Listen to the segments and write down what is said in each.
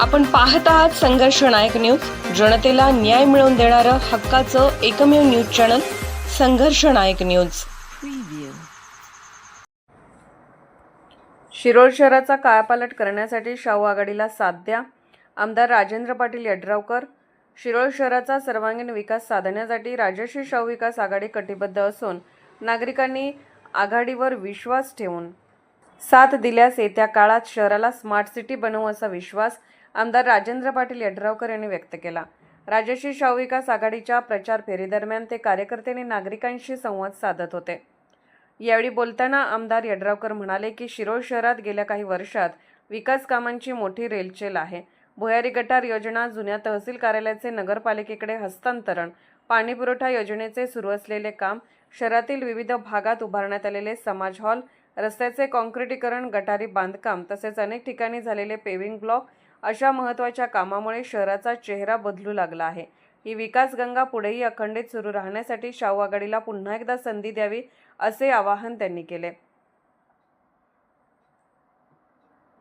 आपण पाहत आहात संघर्ष नायक न्यूज. जनतेला न्याय मिळवून देणारं हक्काचं एकमेव न्यूज चॅनल संघर्ष नायक न्यूज. शिरोळ शहराचा कायापालट करण्यासाठी शाहू आघाडीला साथ द्या. आमदार राजेंद्र पाटील यड्रावकर. शिरोळ शहराचा सर्वांगीण विकास साधण्यासाठी राजश्री शाहू विकास आघाडी कटिबद्ध असून नागरिकांनी आघाडीवर विश्वास ठेवून साथ दिल्यास येत्या काळात शहराला स्मार्ट सिटी बनवू असा विश्वास आमदार राजेंद्र पाटील यड्रावकर यांनी व्यक्त केला. राजश्री शाहविकास आघाडीच्या प्रचार फेरीदरम्यान ते कार्यकर्त्यांनी नागरिकांशी संवाद साधत होते. यावेळी बोलताना आमदार यड्रावकर म्हणाले की शिरोळ शहरात गेल्या काही वर्षात विकास कामांची मोठी रेलचेल आहे. भुयारी गटार योजना जुन्या तहसील कार्यालयाचे नगरपालिकेकडे हस्तांतरण पाणीपुरवठा योजनेचे सुरू असलेले काम शहरातील विविध भागात उभारण्यात आलेले समाज हॉल रस्त्याचे काँक्रिटीकरण गटारी बांधकाम तसेच अनेक ठिकाणी झालेले पेविंग ब्लॉक अशा महत्त्वाच्या कामामुळे शहराचा चेहरा बदलू लागला आहे. ही विकास गंगा पुढेही अखंडित सुरू राहण्यासाठी शाहू आघाडीला पुन्हा एकदा संधी द्यावी असे आवाहन त्यांनी केले.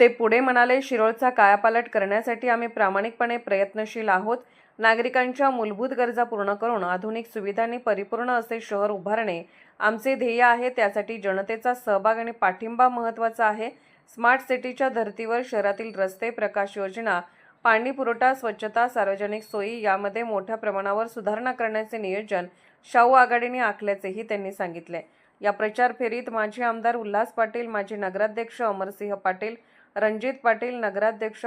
ते पुढे म्हणाले शिरोळचा कायापालट करण्यासाठी आम्ही प्रामाणिकपणे प्रयत्नशील आहोत. नागरिकांच्या मूलभूत गरजा पूर्ण करून आधुनिक सुविधांनी परिपूर्ण असे शहर उभारणे आमचे ध्येय आहे. त्यासाठी जनतेचा सहभाग आणि पाठिंबा महत्त्वाचा आहे. स्मार्ट सिटीच्या धर्तीवर शहरातील रस्ते प्रकाश योजना पाणी पुरवठा स्वच्छता सार्वजनिक सोयी यामध्ये मोठ्या प्रमाणावर सुधारणा करण्याचे नियोजन शाहू आघाडीने आखल्याचेही त्यांनी सांगितले. या प्रचार फेरीत माजी आमदार उल्हास पाटील माजी नगराध्यक्ष अमरसिंह पाटील रणजित पाटील नगराध्यक्ष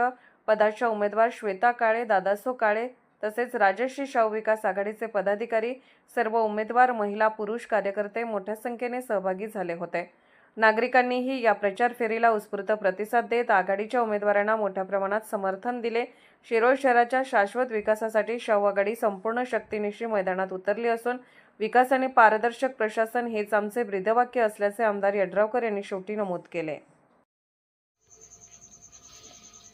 पदाच्या उमेदवार श्वेता काळे दादासो काळे तसेच राजश्री शाहू विकास आघाडीचे पदाधिकारी सर्व उमेदवार महिला पुरुष कार्यकर्ते मोठ्या संख्येने सहभागी झाले होते. नागरिकांनीही या प्रचार फेरीला उत्स्फूर्त प्रतिसाद देत आघाडीच्या उमेदवारांना मोठ्या प्रमाणात समर्थन दिले. शिरोळ शहराच्या शाश्वत विकासासाठी शाहू आघाडी संपूर्ण शक्तीनिशी मैदानात उतरली असून विकास आणि पारदर्शक प्रशासन हेच आमचे ब्रीदवाक्य असल्याचे आमदार यड्रावकर यांनी शेवटी नमूद केले.